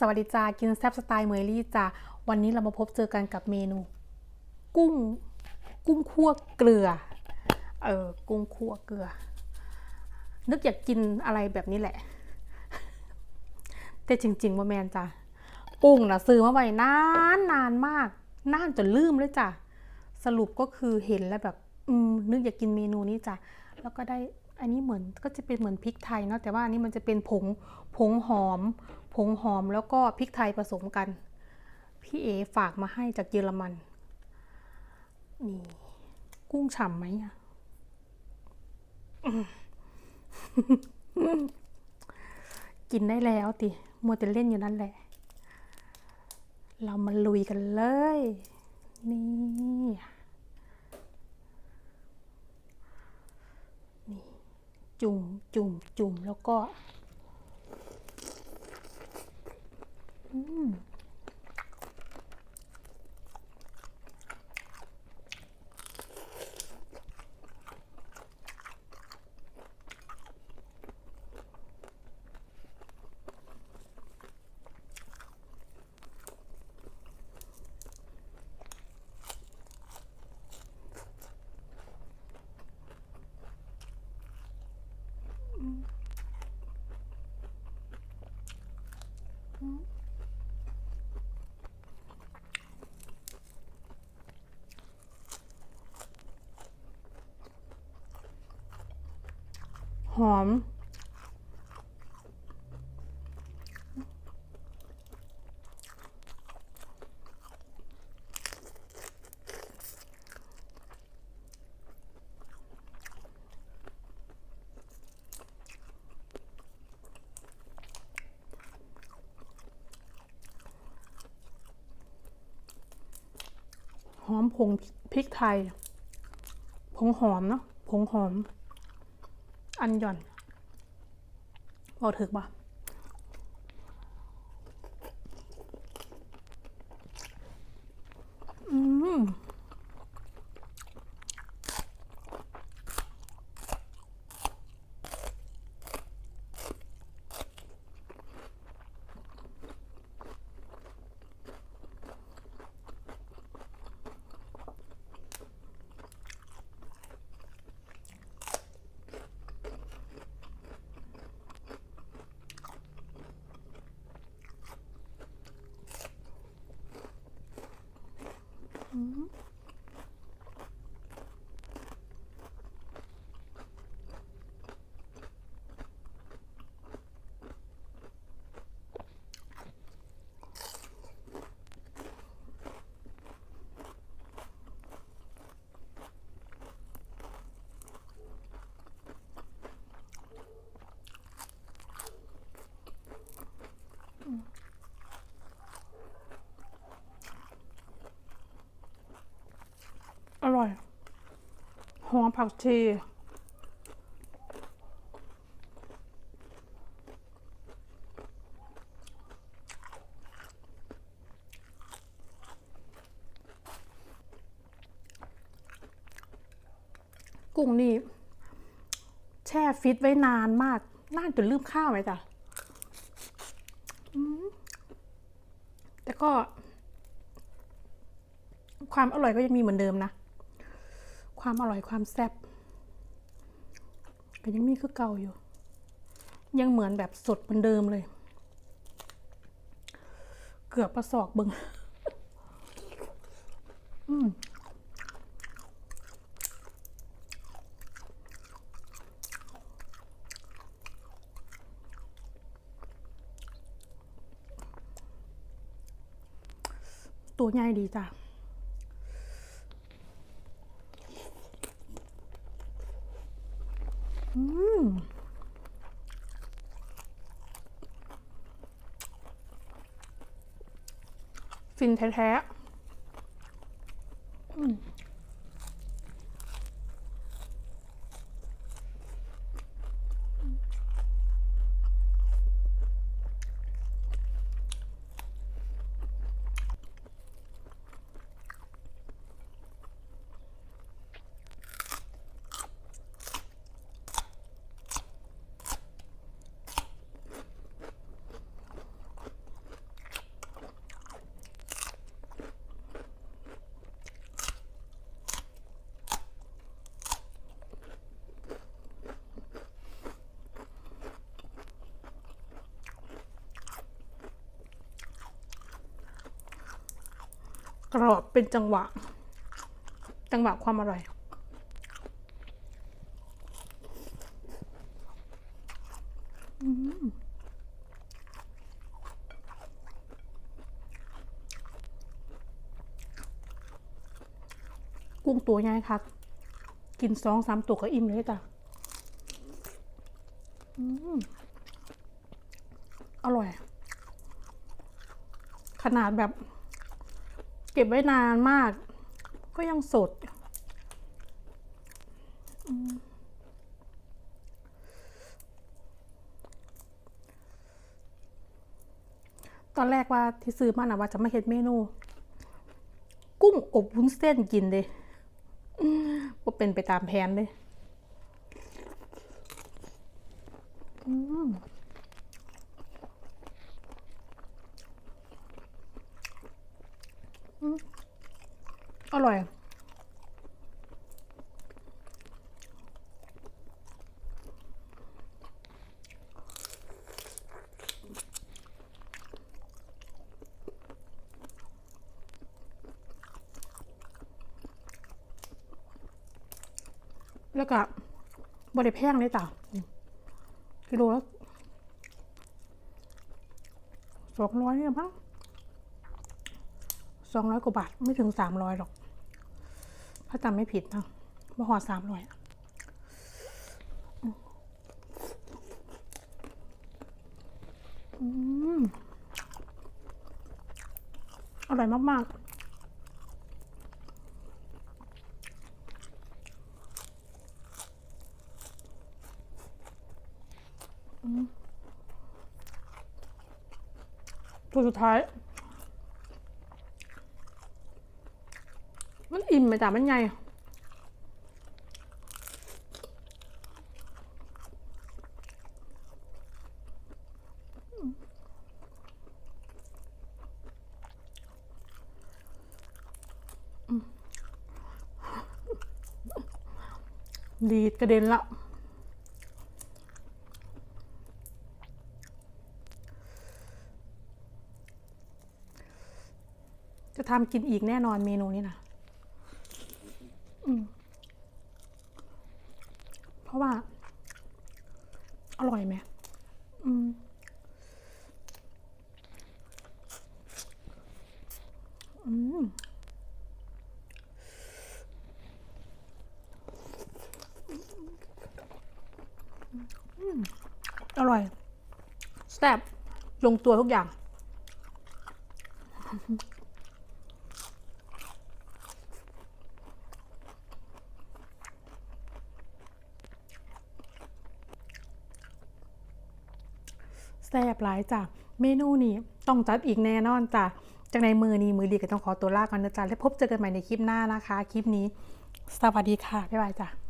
สวัสดีจ้ากินแซ่บสไตล์เมยลี่จ้าวันนี้เรามาพบเจอกันกับเมนู กุ้งกุ้งคั่วเกลือเออกุ้งคั่วเกลือ นึกอยากกินอะไรแบบนี้แหละ แต่จริงๆว่าแมนจ้ะกุ้งนะซื้อมาไว้นานนานมากนานจนลืมเลยจ้ะสรุปก็คือเห็นแล้วแบบ อืมนึกอยากกินเมนูนี้จ้ะแล้วก็ได้ อันนี้เหมือนก็จะเป็นเหมือนพริกไทยเนาะแต่ว่าอันนี้มันจะเป็นผงผงหอม ผงหอมแล้วก็พริกไทยผสมกัน พี่เอฝากมาให้จากเยอรมันนี่กุ้งฉ่ำไหมอะกินได้แล้วติมัวแต่เล่นอยู่นั่นแหละ เรามาลุยกันเลย นี่ จุ่มจุ่มจุ่มแล้วก็ อืม หอม หอมผงพริกไทย ผงหอมเนาะผงหอม อันหย่อนบอกถึกปะอืม อร่อยหอมผักชีกุ้งนี่แช่ฟิตไว้นานมาก น่าจนลืมข้าวไหมจ๊ะอืมแต่ ก็ ความอร่อยก็ยังมีเหมือนเดิมนะ ความอร่อยความแซ่บก็ยังมีคือเก่าอยู่ ยังเหมือนแบบสดเหมือนเดิมเลย เกือบประสอกบึง อืม ตัวใหญ่ดีจ้ะอืมฟินแท้ๆ กรอบเป็นจังหวะ จังหวะความอร่อย กุ้งตัวใหญ่ครับกินสองสามตัวก็อิ่มเลยจ้ะอืมอร่อย ขนาดแบบ เก็บไว้นานมาก ก็ยังสดอตอนแรกว่าที่ซื้อมานะว่าจะไม่เห็นเมนู กุ้งอบวุ้นเส้นกินเลยว่าเป็นไปตามแผนเลยอืมอืม อร่อย แล้วก็บริแพงเลยจ้ะกิโลละสองร้อยเนี่ยมั้งสองร้อยกว่าบาท ไม่ถึงสามร้อยหรอก ถ้าจำไม่ผิดนะมาหอสามร้อยอร่อยมาก ๆตัวสุดท้าย มันอิ่มไหมจ้ะมันใหญ่ดีดกระเด็นละจะทำกินอีกแน่นอนเมนูนี้นะ เพราะว่า อร่อยไหมอืมอืมอร่อย แซ่บลงตัวทุกอย่าง แซ่บหลายจ้ะเมนูนี้ต้องจัดอีกแน่นอนจ้ะจากในมือนี้มือดีก็ต้องขอตัวลาก่อนนะจ๊ะแล้วพบเจอกันใหม่ในคลิปหน้านะคะ คลิปนี้ สวัสดีค่ะ บ๊ายบายจ้ะ